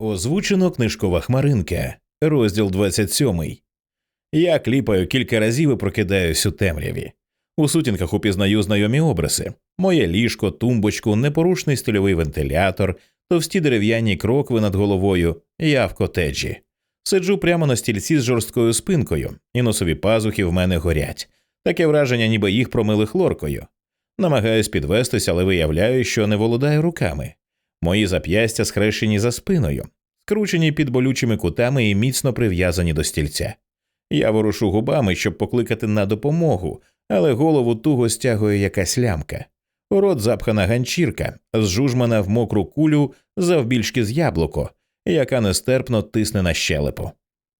Озвучено книжкова хмаринка, розділ 27. Я кліпаю кілька разів і прокидаюсь у темряві. У сутінках упізнаю знайомі образи моє ліжко, тумбочку, непорушний стильовий вентилятор, товсті дерев'яні крокви над головою, я в котеджі. Сиджу прямо на стільці з жорсткою спинкою, і носові пазухи в мене горять. Таке враження, ніби їх промили хлоркою. Намагаюсь підвестись, але виявляю, що не володаю руками. Мої зап'ястя схрещені за спиною, скручені під болючими кутами і міцно прив'язані до стільця. Я ворушу губами, щоб покликати на допомогу, але голову туго стягує якась лямка. У рот запхана ганчірка, зжужмана в мокру кулю завбільшки з яблуко, яка нестерпно тисне на щелепу.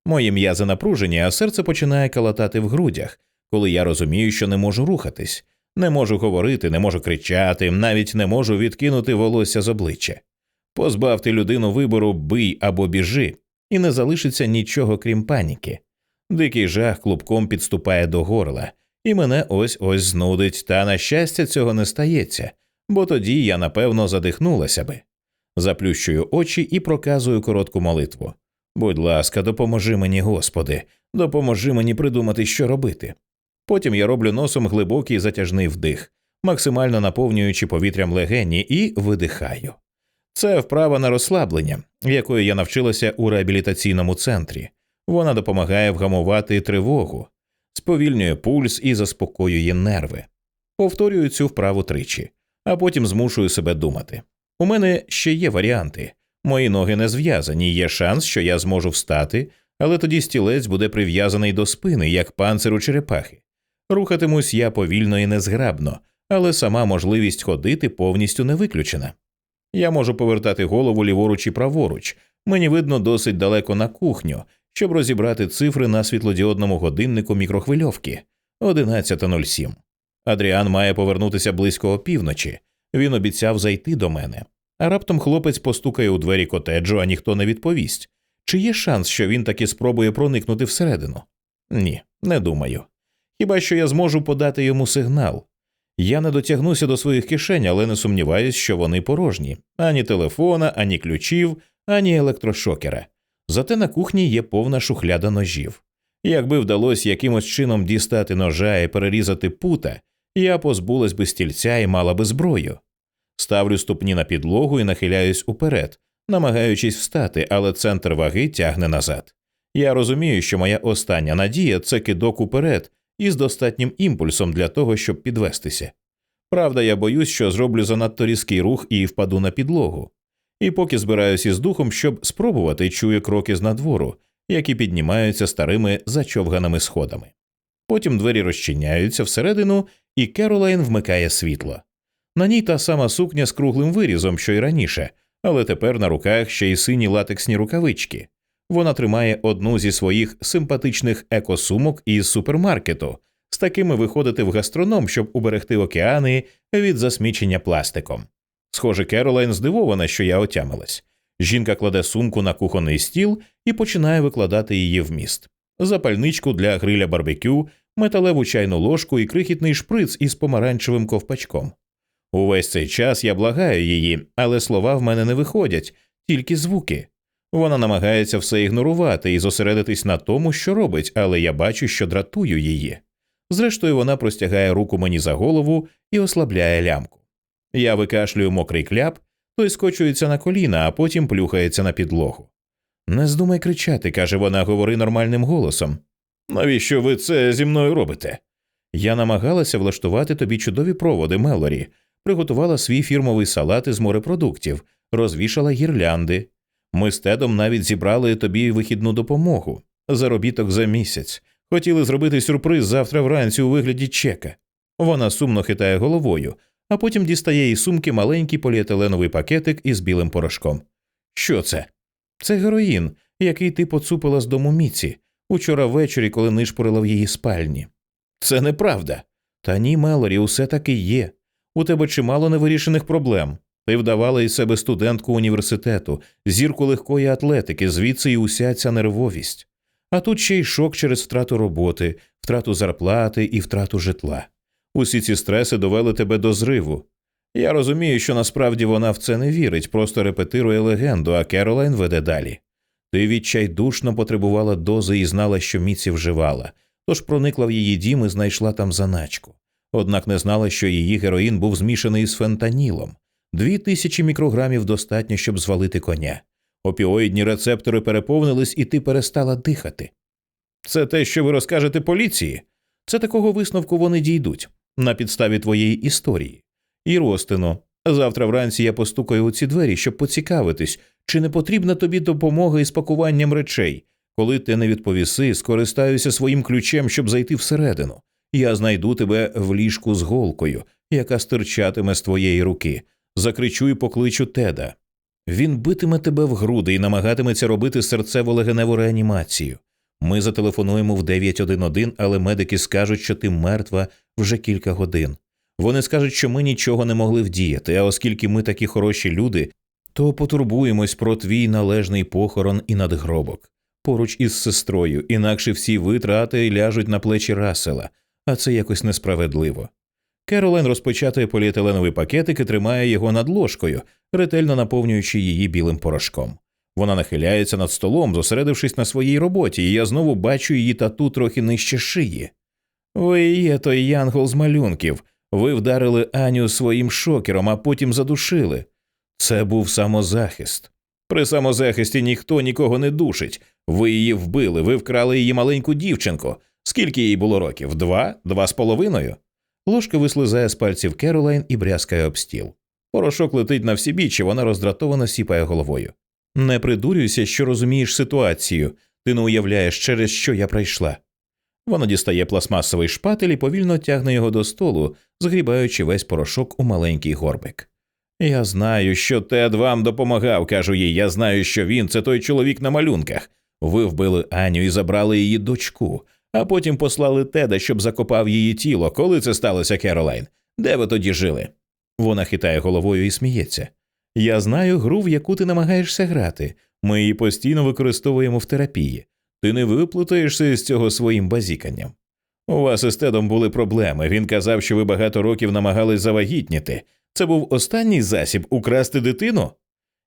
Мої м'язи напружені, а серце починає калатати в грудях, коли я розумію, що не можу рухатись, не можу говорити, не можу кричати, навіть не можу відкинути волосся з обличчя. Позбавте людину вибору бий або біжи, і не залишиться нічого крім паніки. Дикий жах клубком підступає до горла, і мене ось ось знудить, та, на щастя, цього не стається, бо тоді я напевно задихнулася би. Заплющую очі і проказую коротку молитву. Будь ласка, допоможи мені, Господи, допоможи мені придумати, що робити. Потім я роблю носом глибокий затяжний вдих, максимально наповнюючи повітрям легені, і видихаю. Це вправа на розслаблення, якої я навчилася у реабілітаційному центрі. Вона допомагає вгамувати тривогу, сповільнює пульс і заспокоює нерви. Повторюю цю вправу тричі, а потім змушую себе думати. У мене ще є варіанти. Мої ноги не зв'язані, є шанс, що я зможу встати, але тоді стілець буде прив'язаний до спини, як панцир у черепахи. Рухатимусь я повільно і незграбно, але сама можливість ходити повністю не виключена. Я можу повертати голову ліворуч і праворуч, мені видно досить далеко на кухню, щоб розібрати цифри на світлодіодному годиннику мікрохвильовки 11.07. Адріан має повернутися близько опівночі. Він обіцяв зайти до мене. А раптом хлопець постукає у двері котеджу, а ніхто не відповість. Чи є шанс, що він таки спробує проникнути всередину? Ні, не думаю. Хіба що я зможу подати йому сигнал? Я не дотягнуся до своїх кишень, але не сумніваюсь, що вони порожні ані телефона, ані ключів, ані електрошокера. Зате на кухні є повна шухляда ножів. Якби вдалося якимось чином дістати ножа і перерізати пута, я позбулась би стільця і мала би зброю. Ставлю ступні на підлогу і нахиляюсь уперед, намагаючись встати, але центр ваги тягне назад. Я розумію, що моя остання надія це кидок уперед із достатнім імпульсом для того, щоб підвестися. Правда, я боюсь, що зроблю занадто різкий рух і впаду на підлогу. І поки збираюся із духом, щоб спробувати, чую кроки з надвору, які піднімаються старими зачовганими сходами. Потім двері розчиняються всередину, і Керолайн вмикає світло. На ній та сама сукня з круглим вирізом, що й раніше, але тепер на руках ще й сині латексні рукавички. Вона тримає одну зі своїх симпатичних екосумок із супермаркету. З такими виходити в гастроном, щоб уберегти океани від засмічення пластиком. Схоже, Керолайн здивована, що я отямилась. Жінка кладе сумку на кухонний стіл і починає викладати її в міст. Запальничку для гриля барбекю, металеву чайну ложку і крихітний шприц із помаранчевим ковпачком. Увесь цей час я благаю її, але слова в мене не виходять, тільки звуки. Вона намагається все ігнорувати і зосередитись на тому, що робить, але я бачу, що дратую її. Зрештою, вона простягає руку мені за голову і ослабляє лямку. Я викашлюю мокрий кляп, той скочується на коліна, а потім плюхається на підлогу. Не здумай кричати, каже вона, говори нормальним голосом. Навіщо ви це зі мною робите? Я намагалася влаштувати тобі чудові проводи, Мелорі, приготувала свій фірмовий салат із морепродуктів, розвішала гірлянди. Ми з тедом навіть зібрали тобі вихідну допомогу, заробіток за місяць. Хотіли зробити сюрприз завтра вранці у вигляді чека. Вона сумно хитає головою, а потім дістає із сумки маленький поліетиленовий пакетик із білим порошком. Що це? Це героїн, який ти поцупила з дому Міці учора ввечері, коли нишпорила в її спальні. Це неправда. Та ні, Мелорі, усе таки є. У тебе чимало невирішених проблем. Ти вдавала із себе студентку університету, зірку легкої атлетики, звідси і уся ця нервовість. А тут ще й шок через втрату роботи, втрату зарплати і втрату житла. Усі ці стреси довели тебе до зриву. Я розумію, що насправді вона в це не вірить, просто репетирує легенду, а Керолайн веде далі. Ти відчайдушно потребувала дози і знала, що Міці вживала, тож проникла в її дім і знайшла там заначку. Однак не знала, що її героїн був змішаний з фентанілом. Дві тисячі мікрограмів достатньо, щоб звалити коня. Опіоїдні рецептори переповнились, і ти перестала дихати. Це те, що ви розкажете поліції. Це такого висновку вони дійдуть на підставі твоєї історії. І Ростино, завтра вранці я постукаю у ці двері, щоб поцікавитись, чи не потрібна тобі допомога із пакуванням речей. Коли ти не відповіси, скористаюся своїм ключем, щоб зайти всередину. Я знайду тебе в ліжку з голкою, яка стирчатиме з твоєї руки. Закричу і покличу теда. Він битиме тебе в груди і намагатиметься робити серцево-легеневу реанімацію. Ми зателефонуємо в 911, але медики скажуть, що ти мертва вже кілька годин. Вони скажуть, що ми нічого не могли вдіяти, а оскільки ми такі хороші люди, то потурбуємось про твій належний похорон і надгробок поруч із сестрою, інакше всі витрати ляжуть на плечі Расела, а це якось несправедливо. Керолен розпечатує поліетиленовий пакетик і тримає його над ложкою, ретельно наповнюючи її білим порошком. Вона нахиляється над столом, зосередившись на своїй роботі, і я знову бачу її тату трохи нижче шиї. Ви є той янгол з малюнків. Ви вдарили Аню своїм шокером, а потім задушили. Це був самозахист. При самозахисті ніхто нікого не душить. Ви її вбили, ви вкрали її маленьку дівчинку. Скільки їй було років? Два? Два з половиною? Ложка вислизає з пальців Керолайн і брязкає об стіл. Порошок летить на всі бічі, вона роздратовано сіпає головою. Не придурюйся, що розумієш ситуацію, ти не уявляєш, через що я прийшла. Вона дістає пластмасовий шпатель і повільно тягне його до столу, згрібаючи весь порошок у маленький горбик. Я знаю, що Тед вам допомагав, кажу їй. Я знаю, що він це той чоловік на малюнках. Ви вбили Аню і забрали її дочку, а потім послали Теда, щоб закопав її тіло. Коли це сталося, Керолайн? Де ви тоді жили? Вона хитає головою і сміється. Я знаю гру, в яку ти намагаєшся грати. Ми її постійно використовуємо в терапії. Ти не виплутаєшся з цього своїм базіканням. У вас із Тедом були проблеми. Він казав, що ви багато років намагались завагітніти. Це був останній засіб украсти дитину?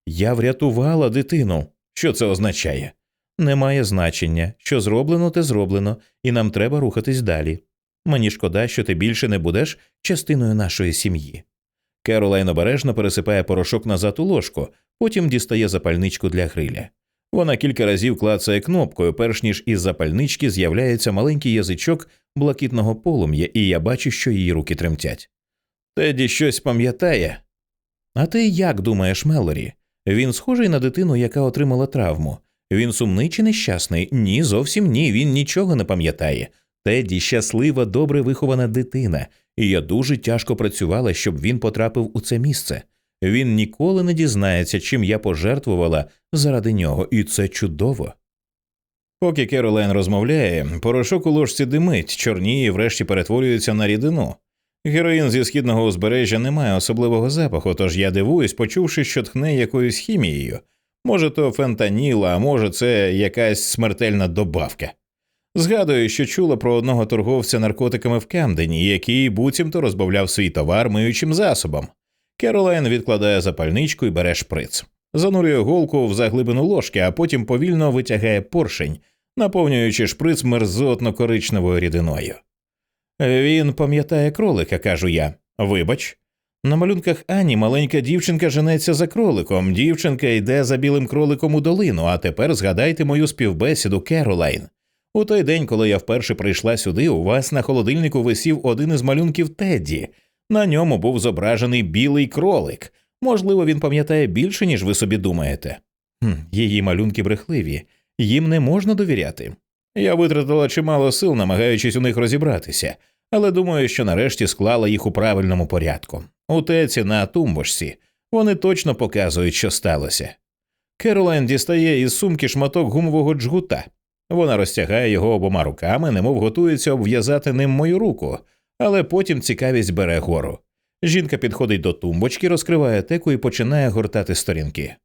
Я врятувала дитину. Що це означає? Немає значення. Що зроблено, те зроблено, і нам треба рухатись далі. Мені шкода, що ти більше не будеш частиною нашої сім'ї. Керолайн обережно пересипає порошок назад у ложку, потім дістає запальничку для гриля. Вона кілька разів клацає кнопкою, перш ніж із запальнички з'являється маленький язичок блакитного полум'я, і я бачу, що її руки тремтять. Теді щось пам'ятає. А ти як думаєш, Мелорі? Він схожий на дитину, яка отримала травму. Він сумний чи нещасний? Ні, зовсім ні. Він нічого не пам'ятає. Теді щаслива, добре вихована дитина, і я дуже тяжко працювала, щоб він потрапив у це місце. Він ніколи не дізнається, чим я пожертвувала заради нього, і це чудово. Поки Керолайн розмовляє, порошок у ложці димить, чорніє врешті перетворюється на рідину. Героїн зі східного узбережжя не має особливого запаху, тож я дивуюсь, почувши, що тхне якоюсь хімією. Може, то фентаніл, а може, це якась смертельна добавка. Згадую, що чула про одного торговця наркотиками в Камдені, який буцімто розбавляв свій товар миючим засобом. Керолайн відкладає запальничку і бере шприц, занурює голку в заглибину ложки, а потім повільно витягає поршень, наповнюючи шприц мерзотно коричневою рідиною. Він пам'ятає кролика, кажу я. Вибач. На малюнках Ані маленька дівчинка женеться за кроликом. Дівчинка йде за білим кроликом у долину, а тепер згадайте мою співбесіду Керолайн. У той день, коли я вперше прийшла сюди, у вас на холодильнику висів один із малюнків Тедді. На ньому був зображений білий кролик. Можливо, він пам'ятає більше, ніж ви собі думаєте. Хм, Її малюнки брехливі, їм не можна довіряти. Я витратила чимало сил, намагаючись у них розібратися, але думаю, що нарешті склала їх у правильному порядку. У теці на тумбочці вони точно показують, що сталося. Керолайн дістає із сумки шматок гумового джгута. Вона розтягає його обома руками, немов готується обв'язати ним мою руку, але потім цікавість бере гору. Жінка підходить до тумбочки, розкриває теку і починає гортати сторінки.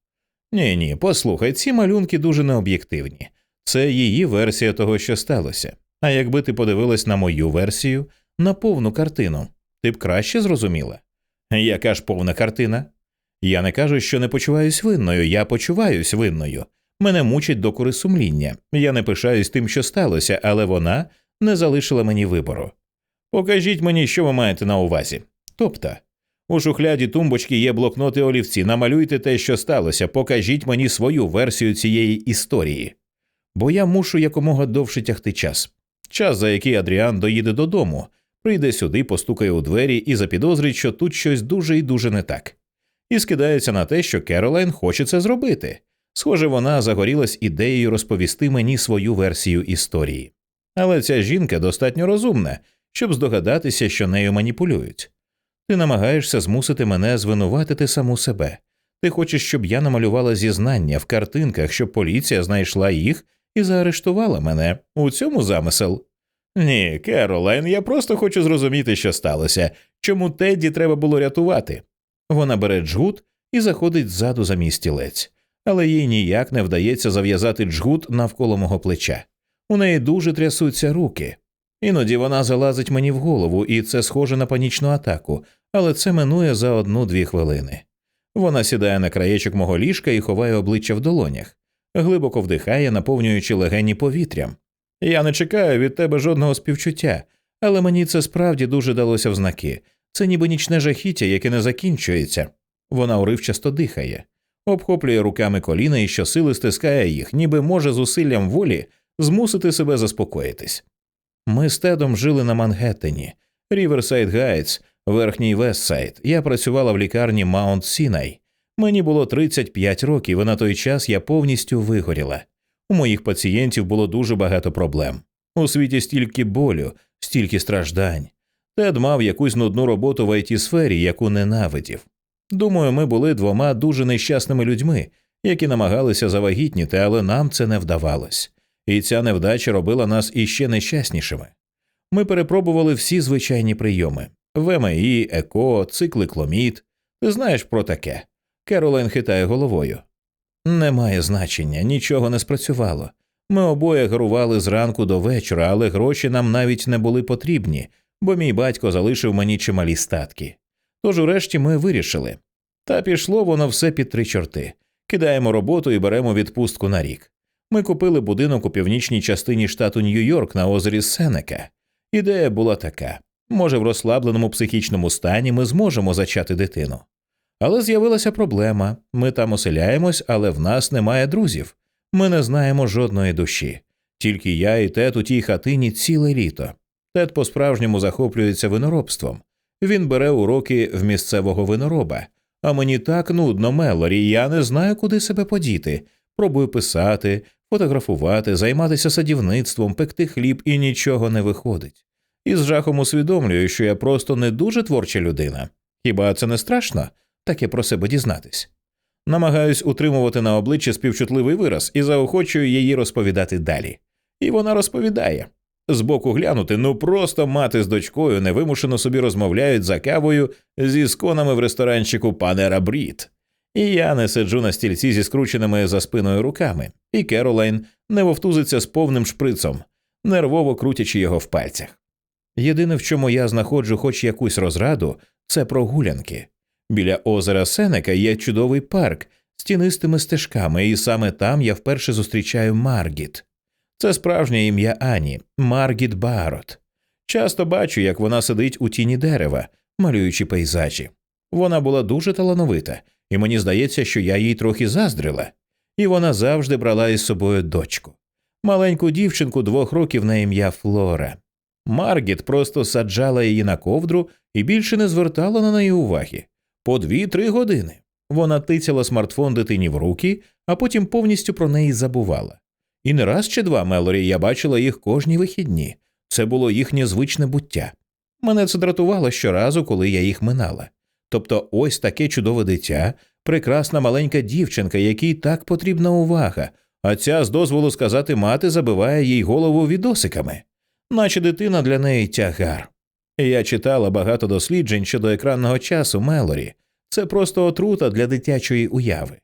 Ні, ні, послухай, ці малюнки дуже необ'єктивні. Це її версія того, що сталося. А якби ти подивилась на мою версію, на повну картину, ти б краще зрозуміла. Яка ж повна картина? Я не кажу, що не почуваюсь винною, я почуваюсь винною. Мене мучить докори сумління. Я не пишаюсь тим, що сталося, але вона не залишила мені вибору. Покажіть мені, що ви маєте на увазі. Тобто, у шухляді тумбочки є блокноти олівці. Намалюйте те, що сталося, покажіть мені свою версію цієї історії. Бо я мушу якомога довше тягти час. Час, за який Адріан доїде додому, прийде сюди, постукає у двері і запідозрить, що тут щось дуже і дуже не так. І скидається на те, що Керолайн хоче це зробити. Схоже, вона загорілась ідеєю розповісти мені свою версію історії. Але ця жінка достатньо розумна, щоб здогадатися, що нею маніпулюють. Ти намагаєшся змусити мене звинуватити саму себе. Ти хочеш, щоб я намалювала зізнання в картинках, щоб поліція знайшла їх і заарештувала мене. У цьому замисел. Ні, Керолайн, я просто хочу зрозуміти, що сталося, чому Тедді треба було рятувати. Вона бере джгут і заходить ззаду за мій стілець, але їй ніяк не вдається зав'язати джгут навколо мого плеча. У неї дуже трясуться руки. Іноді вона залазить мені в голову, і це схоже на панічну атаку, але це минує за одну-дві хвилини. Вона сідає на краєчок мого ліжка і ховає обличчя в долонях, глибоко вдихає, наповнюючи легені повітрям. Я не чекаю від тебе жодного співчуття, але мені це справді дуже далося в знаки. Це ніби нічне жахіття, яке не закінчується. Вона уривчасто дихає, обхоплює руками коліна і щосили стискає їх, ніби може зусиллям волі змусити себе заспокоїтись. Ми з Тедом жили на Мангеттені, Ріверсайд Гайтс, Верхній Вестсайд. Я працювала в лікарні Маунт Сінай. Мені було 35 років, і на той час я повністю вигоріла. У моїх пацієнтів було дуже багато проблем. У світі стільки болю, стільки страждань. Тед мав якусь нудну роботу в it сфері, яку ненавидів. Думаю, ми були двома дуже нещасними людьми, які намагалися завагітніти, але нам це не вдавалось. І ця невдача робила нас іще нещаснішими. Ми перепробували всі звичайні прийоми ВМІ, ЕКО, цикликломід. Ти знаєш про таке. Керолайн хитає головою. Немає значення, нічого не спрацювало. Ми обоє гарували зранку до вечора, але гроші нам навіть не були потрібні, бо мій батько залишив мені чималі статки. Тож урешті ми вирішили. Та пішло воно все під три чорти. Кидаємо роботу і беремо відпустку на рік. Ми купили будинок у північній частині штату Нью-Йорк на озері Сенека. Ідея була така може, в розслабленому психічному стані ми зможемо зачати дитину. Але з'явилася проблема ми там оселяємось, але в нас немає друзів. Ми не знаємо жодної душі. Тільки я і тет у тій хатині ціле літо. Тед по справжньому захоплюється виноробством. Він бере уроки в місцевого винороба. А мені так нудно, Мелорі, я не знаю, куди себе подіти. Пробую писати, фотографувати, займатися садівництвом, пекти хліб і нічого не виходить. І з жахом усвідомлюю, що я просто не дуже творча людина. Хіба це не страшно таке про себе дізнатись? Намагаюсь утримувати на обличчі співчутливий вираз і заохочую її розповідати далі. І вона розповідає збоку глянути, ну просто мати з дочкою невимушено собі розмовляють за кавою зі сконами в ресторанчику Панера Брід. І я не сиджу на стільці зі скрученими за спиною руками, і Керолайн не вовтузиться з повним шприцом, нервово крутячи його в пальцях. Єдине, в чому я знаходжу хоч якусь розраду, це прогулянки. Біля озера Сенека є чудовий парк з тінистими стежками, і саме там я вперше зустрічаю Маргіт. Це справжнє ім'я Ані Маргіт Барот. Часто бачу, як вона сидить у тіні дерева, малюючи пейзажі. Вона була дуже талановита, і мені здається, що я їй трохи заздрила, і вона завжди брала із собою дочку, маленьку дівчинку двох років на ім'я Флора. Маргіт просто саджала її на ковдру і більше не звертала на неї уваги. По дві-три години. Вона тицяла смартфон дитині в руки, а потім повністю про неї забувала. І не раз чи два Мелорі я бачила їх кожні вихідні. Це було їхнє звичне буття. Мене це дратувало щоразу, коли я їх минала. Тобто ось таке чудове дитя, прекрасна маленька дівчинка, якій так потрібна увага, а ця, з дозволу сказати, мати забиває їй голову відосиками, наче дитина для неї тягар. Я читала багато досліджень щодо екранного часу Мелорі. Це просто отрута для дитячої уяви.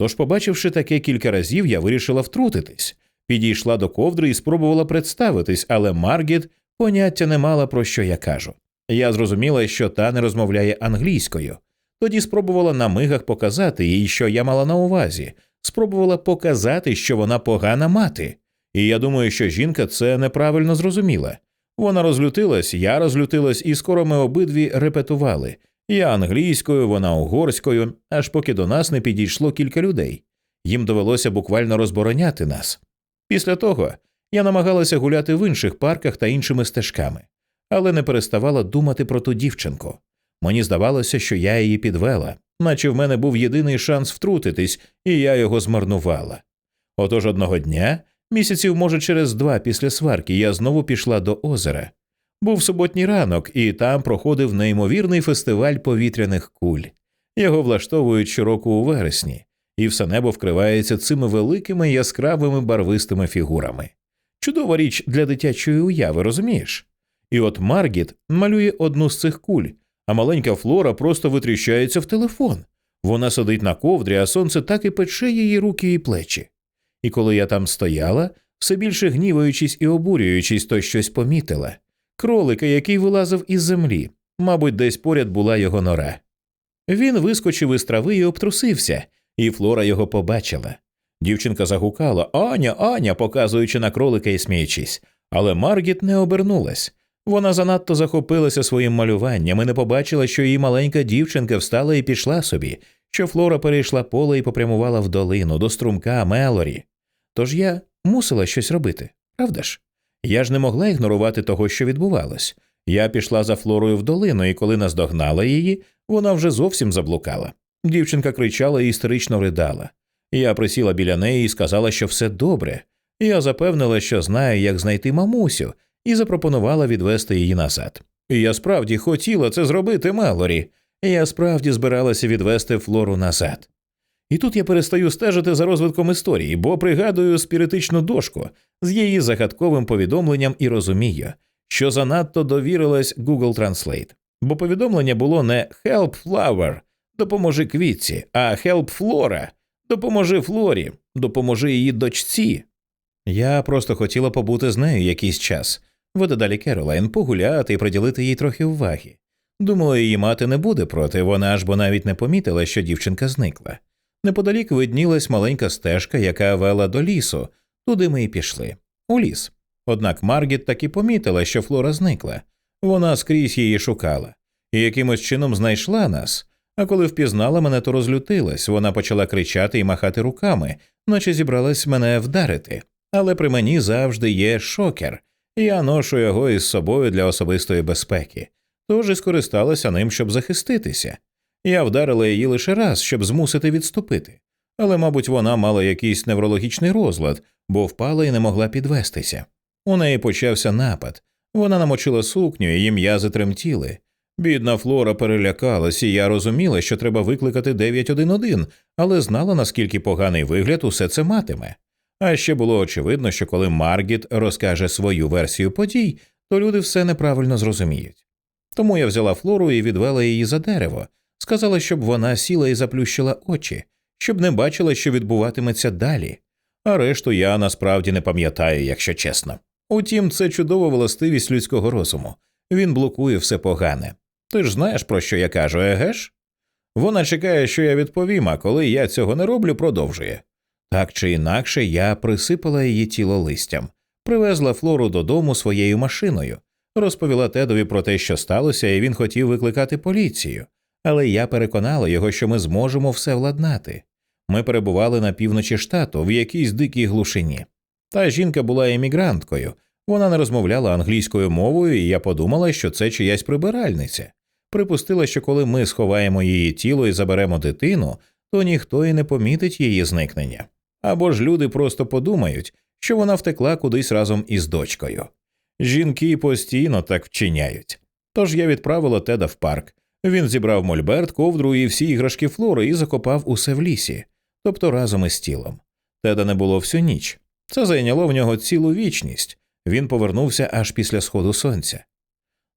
Тож, побачивши таке кілька разів, я вирішила втрутитись, підійшла до ковдри і спробувала представитись, але Маргіт поняття не мала про що я кажу. Я зрозуміла, що та не розмовляє англійською. Тоді спробувала на мигах показати їй, що я мала на увазі, спробувала показати, що вона погана мати. І я думаю, що жінка це неправильно зрозуміла. Вона розлютилась, я розлютилась, і скоро ми обидві репетували я англійською, вона угорською, аж поки до нас не підійшло кілька людей. Їм довелося буквально розбороняти нас. Після того я намагалася гуляти в інших парках та іншими стежками, але не переставала думати про ту дівчинку. Мені здавалося, що я її підвела, наче в мене був єдиний шанс втрутитись, і я його змарнувала. Отож одного дня, місяців, може, через два після сварки, я знову пішла до озера. Був суботній ранок, і там проходив неймовірний фестиваль повітряних куль. Його влаштовують щороку у вересні, і все небо вкривається цими великими яскравими барвистими фігурами. Чудова річ для дитячої уяви, розумієш? І от Маргіт малює одну з цих куль, а маленька Флора просто витріщається в телефон. Вона сидить на ковдрі, а сонце так і пече її руки і плечі. І коли я там стояла, все більше гніваючись і обурюючись, то щось помітила кролика, який вилазив із землі, мабуть, десь поряд була його нора. Він вискочив із трави і обтрусився, і Флора його побачила. Дівчинка загукала Аня, Аня, показуючи на кролика і сміючись, але Маргіт не обернулась. Вона занадто захопилася своїм малюванням і не побачила, що її маленька дівчинка встала і пішла собі, що Флора перейшла поле і попрямувала в долину до струмка Мелорі. Тож я мусила щось робити, правда ж? Я ж не могла ігнорувати того, що відбувалось. Я пішла за Флорою в долину, і коли наздогнала її, вона вже зовсім заблукала. Дівчинка кричала і істерично ридала. Я присіла біля неї і сказала, що все добре. Я запевнила, що знаю, як знайти мамусю, і запропонувала відвести її назад. І я справді хотіла це зробити, Мелорі. Я справді збиралася відвести Флору назад. І тут я перестаю стежити за розвитком історії, бо пригадую спіритичну дошку з її загадковим повідомленням і розумію, що занадто довірилась Google Translate. Бо повідомлення було не «Help Flower», допоможи квітці, а «Help Flora», допоможи Флорі, допоможи її дочці. Я просто хотіла побути з нею якийсь час, веде далі Керолайн, погуляти і приділити їй трохи уваги. Думала, її мати не буде проти, вона аж бо навіть не помітила, що дівчинка зникла. Неподалік виднілась маленька стежка, яка вела до лісу, туди ми й пішли, у ліс. Однак Маргіт таки помітила, що Флора зникла. Вона скрізь її шукала і якимось чином знайшла нас. А коли впізнала мене, то розлютилась. Вона почала кричати і махати руками, наче зібралась мене вдарити. Але при мені завжди є шокер, я ношу його із собою для особистої безпеки, тож і скористалася ним, щоб захиститися. Я вдарила її лише раз, щоб змусити відступити, але, мабуть, вона мала якийсь неврологічний розлад, бо впала і не могла підвестися. У неї почався напад. Вона намочила сукню, її м'язи тремтіли. Бідна Флора перелякалась, і я розуміла, що треба викликати 911, але знала, наскільки поганий вигляд усе це матиме. А ще було очевидно, що коли Маргіт розкаже свою версію подій, то люди все неправильно зрозуміють. Тому я взяла Флору і відвела її за дерево, сказала, щоб вона сіла і заплющила очі, щоб не бачила, що відбуватиметься далі. А решту я насправді не пам'ятаю, якщо чесно. Утім, це чудова властивість людського розуму. Він блокує все погане. Ти ж знаєш, про що я кажу, еге ж? Вона чекає, що я відповім, а коли я цього не роблю, продовжує. Так чи інакше, я присипала її тіло листям, привезла Флору додому своєю машиною, розповіла Тедові про те, що сталося, і він хотів викликати поліцію але я переконала його, що ми зможемо все владнати. Ми перебували на півночі штату в якійсь дикій глушині. Та жінка була емігранткою, вона не розмовляла англійською мовою, і я подумала, що це чиясь прибиральниця. Припустила, що коли ми сховаємо її тіло і заберемо дитину, то ніхто і не помітить її зникнення. Або ж люди просто подумають, що вона втекла кудись разом із дочкою. Жінки постійно так вчиняють. Тож я відправила Теда в парк, він зібрав мольберт, ковдру і всі іграшки флори і закопав усе в лісі, тобто разом із тілом. Теда не було всю ніч. Це зайняло в нього цілу вічність. Він повернувся аж після сходу сонця.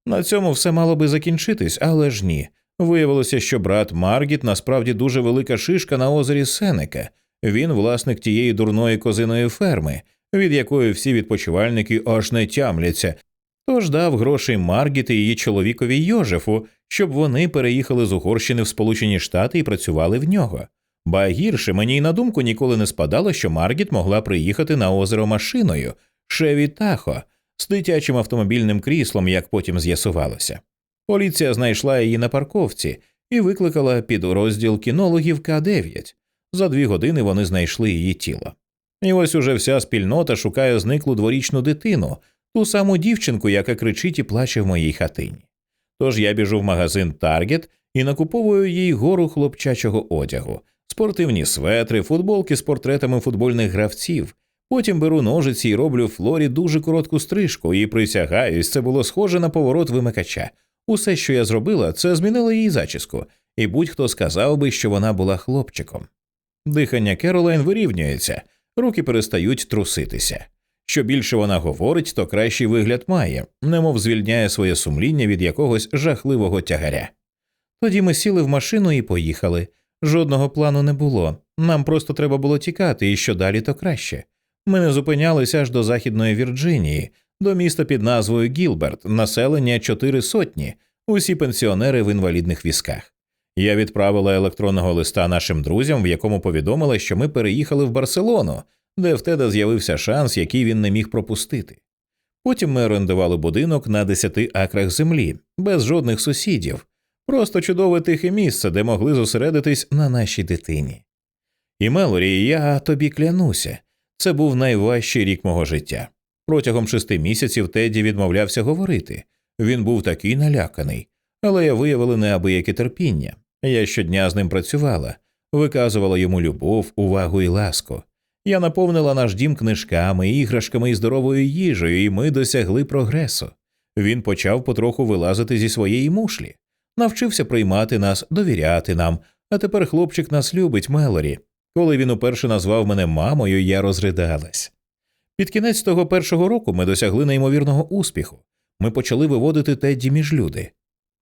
На цьому все мало би закінчитись, але ж ні. Виявилося, що брат Маргіт насправді дуже велика шишка на озері Сенека. Він власник тієї дурної козиної ферми, від якої всі відпочивальники аж не тямляться, Тож дав грошей Маргіт і її чоловікові Йожефу, щоб вони переїхали з Угорщини в Сполучені Штати і працювали в нього. Ба гірше мені й на думку ніколи не спадало, що Маргіт могла приїхати на озеро машиною Шеві Тахо з дитячим автомобільним кріслом, як потім з'ясувалося. Поліція знайшла її на парковці і викликала під розділ кінологів К9. За дві години вони знайшли її тіло. І ось уже вся спільнота шукає зниклу дворічну дитину, ту саму дівчинку, яка кричить і плаче в моїй хатині. Тож я біжу в магазин Таргет і накуповую їй гору хлопчачого одягу, спортивні светри, футболки з портретами футбольних гравців. Потім беру ножиці і роблю Флорі дуже коротку стрижку, і присягаюсь, це було схоже на поворот вимикача. Усе, що я зробила, це змінило її зачіску, і будь-хто сказав би, що вона була хлопчиком. Дихання Керолайн вирівнюється, руки перестають труситися. Що більше вона говорить, то кращий вигляд має, немов звільняє своє сумління від якогось жахливого тягаря. Тоді ми сіли в машину і поїхали. Жодного плану не було. Нам просто треба було тікати, і що далі, то краще. Ми не зупинялися аж до Західної Вірджинії, до міста під назвою Гілберт, населення чотири сотні, усі пенсіонери в інвалідних візках. Я відправила електронного листа нашим друзям, в якому повідомила, що ми переїхали в Барселону, де в Теда з'явився шанс, який він не міг пропустити. Потім ми орендували будинок на десяти акрах землі, без жодних сусідів, просто чудове тихе місце, де могли зосередитись на нашій дитині. І Мелорі, я тобі клянуся, це був найважчий рік мого життя. Протягом шести місяців Теді відмовлявся говорити. Він був такий наляканий, але я виявила неабияке терпіння. Я щодня з ним працювала, виказувала йому любов, увагу і ласку. Я наповнила наш дім книжками, іграшками і здоровою їжею, і ми досягли прогресу. Він почав потроху вилазити зі своєї мушлі, навчився приймати нас, довіряти нам, а тепер хлопчик нас любить, Мелорі. Коли він уперше назвав мене мамою, я розридалась. Під кінець того першого року ми досягли неймовірного успіху. Ми почали виводити Тедді між люди.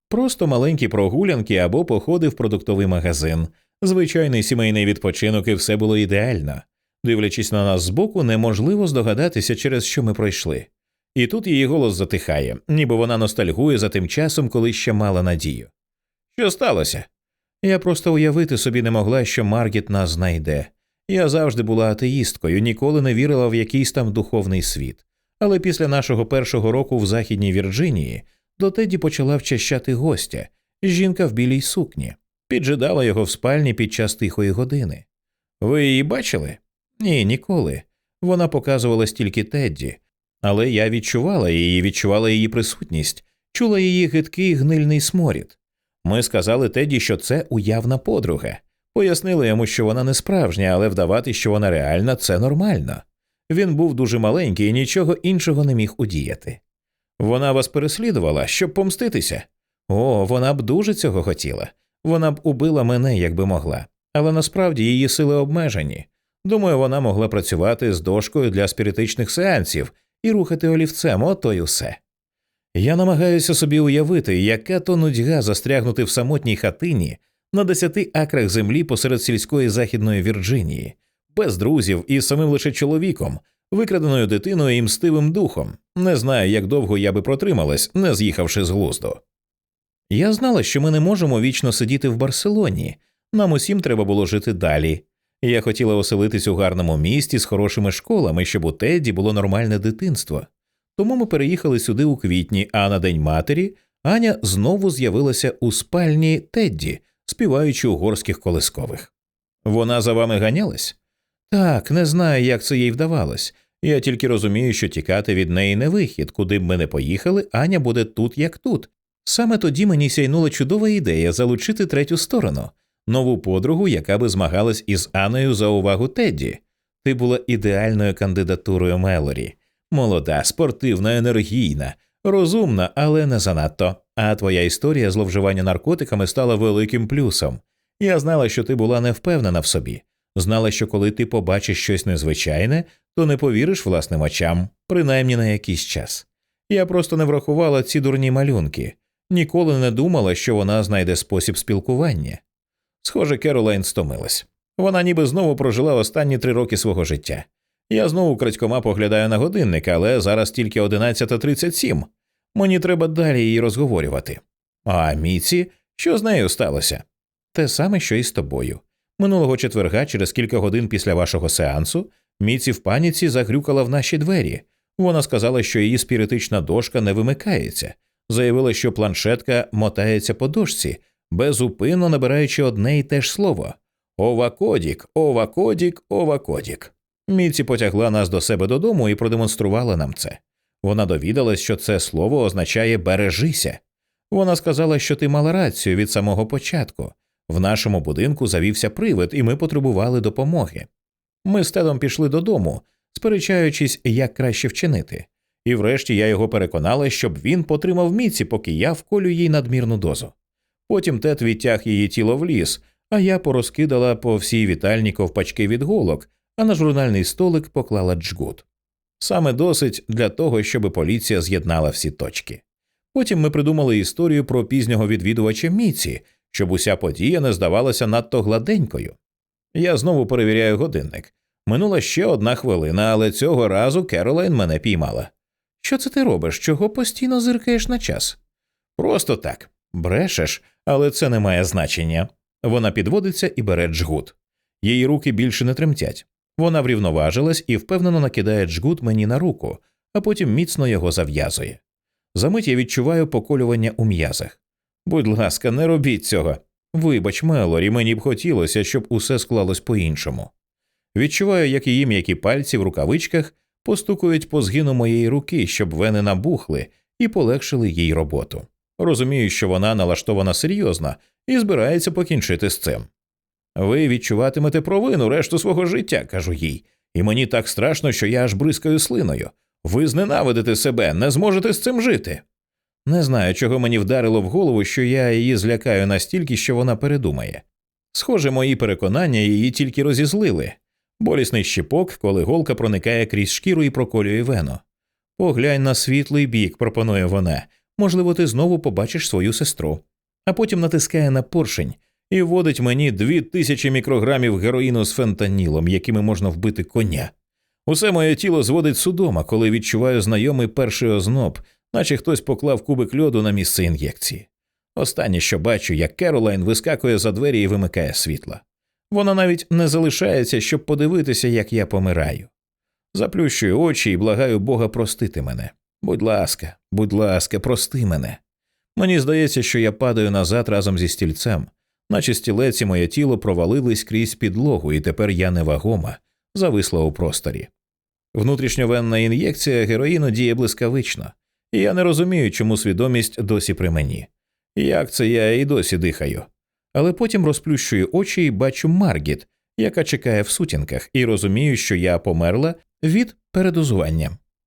Просто маленькі прогулянки або походи в продуктовий магазин, звичайний сімейний відпочинок, і все було ідеально. Дивлячись на нас збоку, неможливо здогадатися, через що ми пройшли. І тут її голос затихає, ніби вона ностальгує за тим часом, коли ще мала надію. Що сталося? Я просто уявити собі не могла, що Маргіт нас знайде. Я завжди була атеїсткою, ніколи не вірила в якийсь там духовний світ. Але після нашого першого року в Західній Вірджинії до Теді почала вчащати гостя, жінка в білій сукні, піджидала його в спальні під час тихої години. Ви її бачили? Ні, ніколи. Вона показувалась тільки Тедді, але я відчувала її, відчувала її присутність, чула її гидкий гнильний сморід. Ми сказали Теді, що це уявна подруга. Пояснили йому, що вона не справжня, але вдавати, що вона реальна, це нормально. Він був дуже маленький і нічого іншого не міг удіяти. Вона вас переслідувала, щоб помститися. О, вона б дуже цього хотіла. Вона б убила мене, якби могла, але насправді її сили обмежені. Думаю, вона могла працювати з дошкою для спіритичних сеансів і рухати олівцем, ото й усе. Я намагаюся собі уявити, яка то нудьга застрягнути в самотній хатині на десяти акрах землі посеред сільської західної Вірджинії, без друзів і самим лише чоловіком, викраденою дитиною і мстивим духом. Не знаю, як довго я би протрималась, не з'їхавши з глузду. Я знала, що ми не можемо вічно сидіти в Барселоні, нам усім треба було жити далі. Я хотіла оселитись у гарному місті з хорошими школами, щоб у Тедді було нормальне дитинство. Тому ми переїхали сюди у квітні, а на День матері Аня знову з'явилася у спальні Тедді, співаючи угорських колискових. Вона за вами ганялась? Так, не знаю, як це їй вдавалось. Я тільки розумію, що тікати від неї не вихід, куди б ми не поїхали, Аня буде тут, як тут. Саме тоді мені сяйнула чудова ідея залучити третю сторону, нову подругу, яка би змагалась із Аною за увагу Тедді. Ти була ідеальною кандидатурою Мелорі, молода, спортивна, енергійна, розумна, але не занадто. А твоя історія зловживання наркотиками стала великим плюсом. Я знала, що ти була не впевнена в собі, знала, що коли ти побачиш щось незвичайне, то не повіриш власним очам, принаймні на якийсь час. Я просто не врахувала ці дурні малюнки, ніколи не думала, що вона знайде спосіб спілкування. Схоже, Керолайн стомилась. Вона ніби знову прожила останні три роки свого життя. Я знову крадькома поглядаю на годинник, але зараз тільки 11.37. Мені треба далі її розговорювати. А Міці, що з нею сталося? Те саме, що і з тобою. Минулого четверга, через кілька годин після вашого сеансу, Міці в паніці загрюкала в наші двері. Вона сказала, що її спіритична дошка не вимикається, заявила, що планшетка мотається по дошці, безупинно набираючи одне й те ж слово Овакодік, Овакодік, Овакодік. Міці потягла нас до себе додому і продемонструвала нам це. Вона довідалась, що це слово означає бережися. Вона сказала, що ти мала рацію від самого початку. В нашому будинку завівся привид, і ми потребували допомоги. Ми з Тедом пішли додому, сперечаючись, як краще вчинити, і врешті я його переконала, щоб він потримав міці, поки я вколю їй надмірну дозу. Потім Тед відтяг її тіло в ліс, а я порозкидала по всій вітальні ковпачки від голок, а на журнальний столик поклала джгут. Саме досить для того, щоб поліція з'єднала всі точки. Потім ми придумали історію про пізнього відвідувача Міці, щоб уся подія не здавалася надто гладенькою. Я знову перевіряю годинник. Минула ще одна хвилина, але цього разу Керолайн мене піймала. Що це ти робиш? Чого постійно зиркаєш на час? Просто так. Брешеш, але це не має значення. Вона підводиться і бере джгут. Її руки більше не тремтять. Вона врівноважилась і впевнено накидає джгут мені на руку, а потім міцно його зав'язує. Замить я відчуваю поколювання у м'язах. Будь ласка, не робіть цього. Вибач, Мелорі, мені б хотілося, щоб усе склалось по іншому. Відчуваю, як її м'які пальці в рукавичках постукують по згину моєї руки, щоб вени набухли і полегшили їй роботу. Розумію, що вона налаштована серйозно і збирається покінчити з цим. Ви відчуватимете провину решту свого життя, кажу їй, і мені так страшно, що я аж бризкаю слиною. Ви зненавидите себе, не зможете з цим жити. Не знаю, чого мені вдарило в голову, що я її злякаю настільки, що вона передумає. Схоже, мої переконання її тільки розізлили. Болісний щепок, коли голка проникає крізь шкіру і проколює вену. Поглянь на світлий бік, пропонує вона. Можливо, ти знову побачиш свою сестру. А потім натискає на поршень і вводить мені дві тисячі мікрограмів героїну з фентанілом, якими можна вбити коня. Усе моє тіло зводить судома, коли відчуваю знайомий перший озноб, наче хтось поклав кубик льоду на місце ін'єкції. Останнє, що бачу, як Керолайн вискакує за двері і вимикає світла. Вона навіть не залишається, щоб подивитися, як я помираю. Заплющую очі і благаю Бога простити мене. Будь ласка, будь ласка, прости мене. Мені здається, що я падаю назад разом зі стільцем, наче стілець і моє тіло провалились крізь підлогу, і тепер я невагома, зависла у просторі. Внутрішньовенна ін'єкція героїну діє блискавично, і я не розумію, чому свідомість досі при мені. Як це я і досі дихаю. Але потім розплющую очі і бачу Маргіт, яка чекає в сутінках, і розумію, що я померла від передозування.